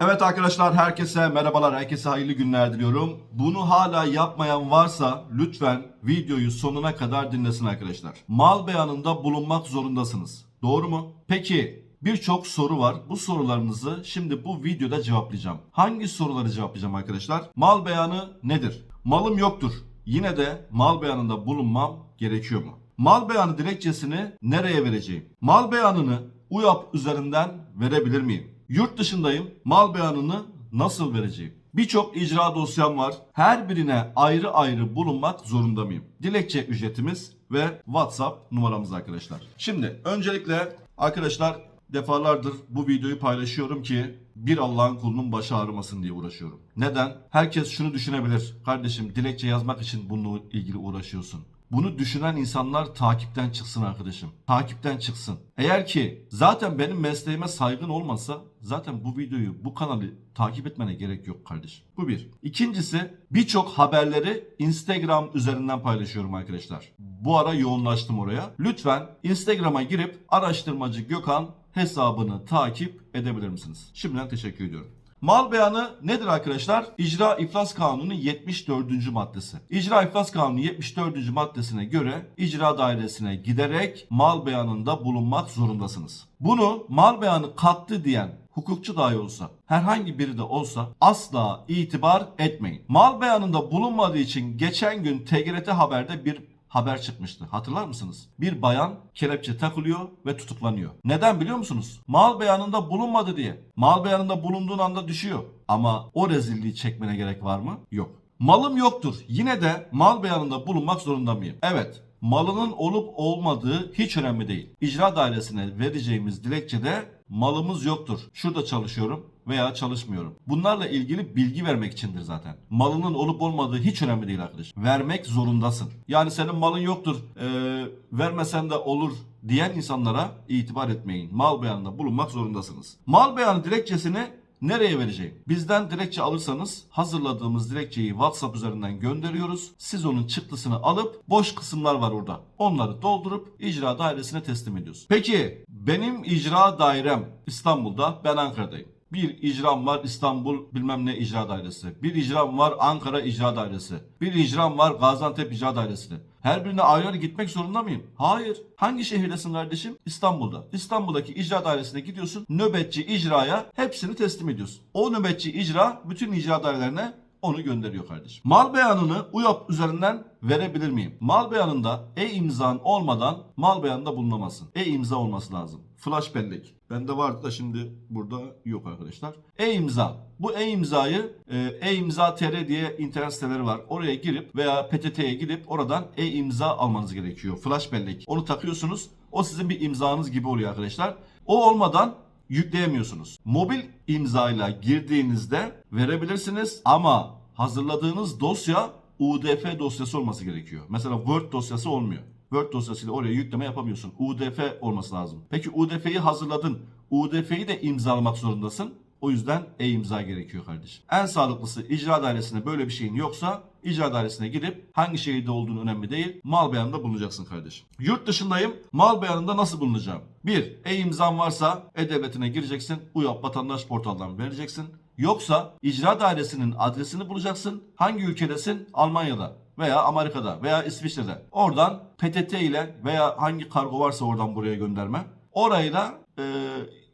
Evet arkadaşlar herkese merhabalar, herkese hayırlı günler diliyorum. Bunu hala yapmayan varsa lütfen videoyu sonuna kadar dinlesin arkadaşlar. Mal beyanında bulunmak zorundasınız. Doğru mu? Peki birçok soru var. Bu sorularınızı şimdi bu videoda cevaplayacağım. Hangi soruları cevaplayacağım arkadaşlar? Mal beyanı nedir? Malım yoktur. Yine de mal beyanında bulunmam gerekiyor mu? Mal beyanı dilekçesini nereye vereceğim? Mal beyanını UYAP üzerinden verebilir miyim? Yurt dışındayım. Mal beyanını nasıl vereceğim? Birçok icra dosyam var. Her birine ayrı ayrı bulunmak zorunda mıyım? Dilekçe ücretimiz ve WhatsApp numaramız arkadaşlar. Şimdi öncelikle arkadaşlar defalardır bu videoyu paylaşıyorum ki bir Allah'ın kulunun başı ağrımasın diye uğraşıyorum. Neden? Herkes şunu düşünebilir. Kardeşim dilekçe yazmak için bununla ilgili uğraşıyorsun. Bunu düşünen insanlar takipten çıksın arkadaşım. Takipten çıksın. Eğer ki zaten benim mesleğime saygın olmasa zaten bu videoyu, bu kanalı takip etmene gerek yok kardeşim. Bu bir. İkincisi birçok haberleri Instagram üzerinden paylaşıyorum arkadaşlar. Bu ara yoğunlaştım oraya. Lütfen Instagram'a girip araştırmacı Gökhan hesabını takip edebilir misiniz? Şimdiden teşekkür ediyorum. Mal beyanı nedir arkadaşlar? İcra İflas Kanunu 74. maddesi. İcra İflas Kanunu 74. maddesine göre icra dairesine giderek mal beyanında bulunmak zorundasınız. Bunu mal beyanı kalktı diyen hukukçu dahi olsa, herhangi biri de olsa asla itibar etmeyin. Mal beyanında bulunmadığı için geçen gün TGRT Haber'de bir haber çıkmıştı. Hatırlar mısınız? Bir bayan kelepçe takılıyor ve tutuklanıyor. Neden biliyor musunuz? Mal beyanında bulunmadı diye. Mal beyanında bulunduğun anda düşüyor. Ama o rezilliği çekmene gerek var mı? Yok. Malım yoktur. Yine de mal beyanında bulunmak zorunda mıyım? Evet. Malının olup olmadığı hiç önemli değil. İcra dairesine vereceğimiz dilekçede malımız yoktur. Şurada çalışıyorum veya çalışmıyorum. Bunlarla ilgili bilgi vermek içindir zaten. Malının olup olmadığı hiç önemli değil arkadaş. Vermek zorundasın. Yani senin malın yoktur, ee, vermesen de olur diyen insanlara itibar etmeyin. Mal beyanında bulunmak zorundasınız. Mal beyanı dilekçesini Nereye vereceğim? Bizden dilekçe alırsanız hazırladığımız dilekçeyi WhatsApp üzerinden gönderiyoruz. Siz onun çıktısını alıp boş kısımlar var orada. Onları doldurup icra dairesine teslim ediyoruz. Peki benim icra dairem İstanbul'da ben Ankara'dayım. Bir icram var İstanbul bilmem ne icra dairesi. Bir icram var Ankara icra dairesi. Bir icram var Gaziantep icra dairesi. Her birine ayrı ayrı gitmek zorunda mıyım? Hayır. Hangi şehirdesin kardeşim? İstanbul'da. İstanbul'daki icra dairesine gidiyorsun. Nöbetçi icraya hepsini teslim ediyorsun. O nöbetçi icra bütün icra dairelerine onu gönderiyor kardeşim. Mal beyanını UYAP üzerinden verebilir miyim? Mal beyanında e-imzan olmadan mal beyanında bulunamazsın. E-imza olması lazım. Flash bellek. Bende vardı da şimdi burada yok arkadaşlar. E-imza. Bu e-imzayı e-imza tr diye internet siteleri var. Oraya girip veya PTT'ye gidip oradan e-imza almanız gerekiyor. Flash bellek. Onu takıyorsunuz. O sizin bir imzanız gibi oluyor arkadaşlar. O olmadan yükleyemiyorsunuz. Mobil imzayla girdiğinizde verebilirsiniz ama hazırladığınız dosya UDF dosyası olması gerekiyor. Mesela Word dosyası olmuyor. Word dosyasıyla oraya yükleme yapamıyorsun. UDF olması lazım. Peki UDF'yi hazırladın. UDF'yi de imzalamak zorundasın. O yüzden e-imza gerekiyor kardeşim. En sağlıklısı icra dairesinde böyle bir şeyin yoksa icra dairesine gidip hangi şehirde olduğunu önemli değil. Mal beyanında bulunacaksın kardeşim. Yurt dışındayım. Mal beyanında nasıl bulunacağım? Bir, e-imzan varsa e-devletine gireceksin. UYAP vatandaş portaldan vereceksin. Yoksa icra dairesinin adresini bulacaksın. Hangi ülkedesin? Almanya'da veya Amerika'da veya İsviçre'de. Oradan PTT ile veya hangi kargo varsa oradan buraya gönderme. Orayla e,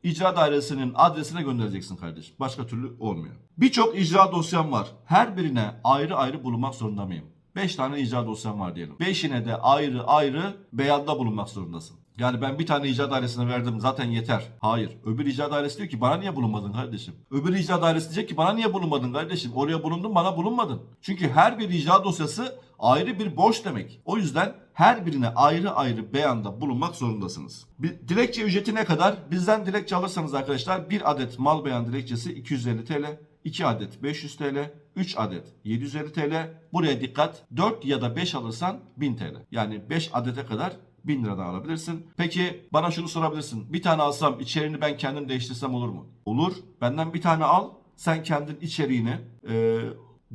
icra dairesinin adresine göndereceksin kardeşim. Başka türlü olmuyor. Birçok icra dosyam var. Her birine ayrı ayrı bulunmak zorunda mıyım? 5 tane icra dosyam var diyelim. 5'ine de ayrı ayrı beyanda bulunmak zorundasın. Yani ben bir tane icra dairesine verdim zaten yeter. Hayır. Öbür icra dairesi diyor ki bana niye bulunmadın kardeşim? Öbür icra dairesi diyecek ki bana niye bulunmadın kardeşim? Oraya bulundun bana bulunmadın. Çünkü her bir icra dosyası ayrı bir borç demek. O yüzden her birine ayrı ayrı beyanda bulunmak zorundasınız. Bir, dilekçe ücreti ne kadar? Bizden dilekçe alırsanız arkadaşlar bir adet mal beyan dilekçesi 250 TL. 2 adet 500 TL, 3 adet 750 TL. Buraya dikkat 4 ya da 5 alırsan 1000 TL. Yani 5 adete kadar 1000 liradan alabilirsin. Peki bana şunu sorabilirsin. Bir tane alsam içeriğini ben kendim değiştirsem olur mu? Olur. Benden bir tane al. Sen kendin içeriğini e,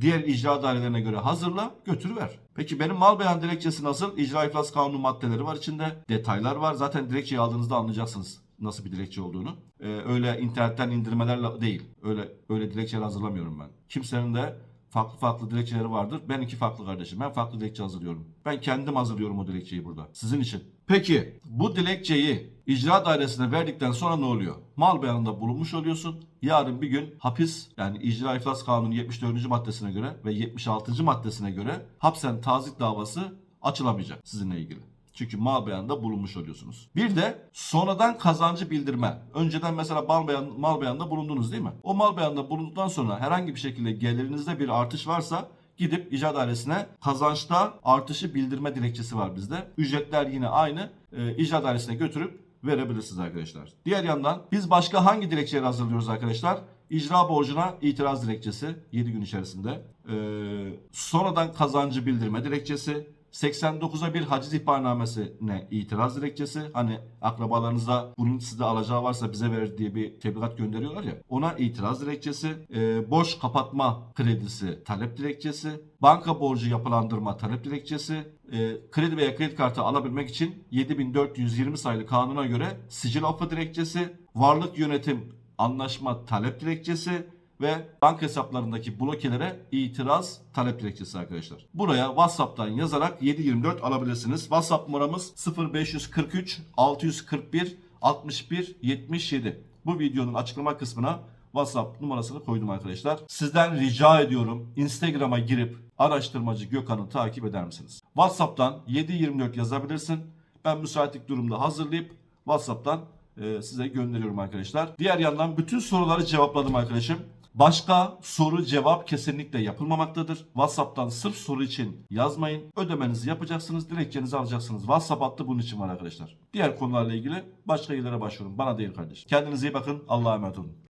diğer icra dairelerine göre hazırla götür ver. Peki benim mal beyan dilekçesi nasıl? İcra iflas kanunu maddeleri var içinde. Detaylar var. Zaten dilekçeyi aldığınızda anlayacaksınız. nasıl bir dilekçe olduğunu. Ee, öyle internetten indirmelerle değil. Öyle öyle dilekçeler hazırlamıyorum ben. Kimsenin de farklı farklı dilekçeleri vardır. Ben iki farklı kardeşim. Ben farklı dilekçe hazırlıyorum. Ben kendim hazırlıyorum o dilekçeyi burada. Sizin için. Peki bu dilekçeyi icra dairesine verdikten sonra ne oluyor? Mal beyanında bulunmuş oluyorsun. Yarın bir gün hapis yani icra iflas kanunu 74. maddesine göre ve 76. maddesine göre hapsen tazik davası açılamayacak sizinle ilgili. Çünkü mal beyanında bulunmuş oluyorsunuz. Bir de sonradan kazancı bildirme. Önceden mesela mal, beyan, mal beyanında bulundunuz değil mi? O mal beyanında bulunduktan sonra herhangi bir şekilde gelirinizde bir artış varsa gidip icra dairesine kazançta artışı bildirme dilekçesi var bizde. Ücretler yine aynı. E, icra dairesine götürüp verebilirsiniz arkadaşlar. Diğer yandan biz başka hangi dilekçeleri hazırlıyoruz arkadaşlar? İcra borcuna itiraz dilekçesi 7 gün içerisinde. Ee, sonradan kazancı bildirme dilekçesi. 89'a bir haciz ihbarnamesine itiraz dilekçesi. Hani akrabalarınıza bunun sizde alacağı varsa bize ver diye bir tebligat gönderiyorlar ya. Ona itiraz dilekçesi. Ee, borç kapatma kredisi talep dilekçesi. Banka borcu yapılandırma talep dilekçesi. Ee, kredi veya kredi kartı alabilmek için 7420 sayılı kanuna göre sicil affı dilekçesi. Varlık yönetim anlaşma talep dilekçesi ve banka hesaplarındaki blokelere itiraz talep dilekçesi arkadaşlar. Buraya WhatsApp'tan yazarak 724 alabilirsiniz. WhatsApp numaramız 0543 641 61 77. Bu videonun açıklama kısmına WhatsApp numarasını koydum arkadaşlar. Sizden rica ediyorum Instagram'a girip araştırmacı Gökhan'ı takip eder misiniz? WhatsApp'tan 724 yazabilirsin. Ben müsaitlik durumda hazırlayıp WhatsApp'tan e, size gönderiyorum arkadaşlar. Diğer yandan bütün soruları cevapladım arkadaşım. Başka soru cevap kesinlikle yapılmamaktadır. WhatsApp'tan sırf soru için yazmayın. Ödemenizi yapacaksınız, dilekçenizi alacaksınız. WhatsApp hattı bunun için var arkadaşlar. Diğer konularla ilgili başka yerlere başvurun. Bana değil kardeşim. Kendinize iyi bakın. Allah'a emanet olun.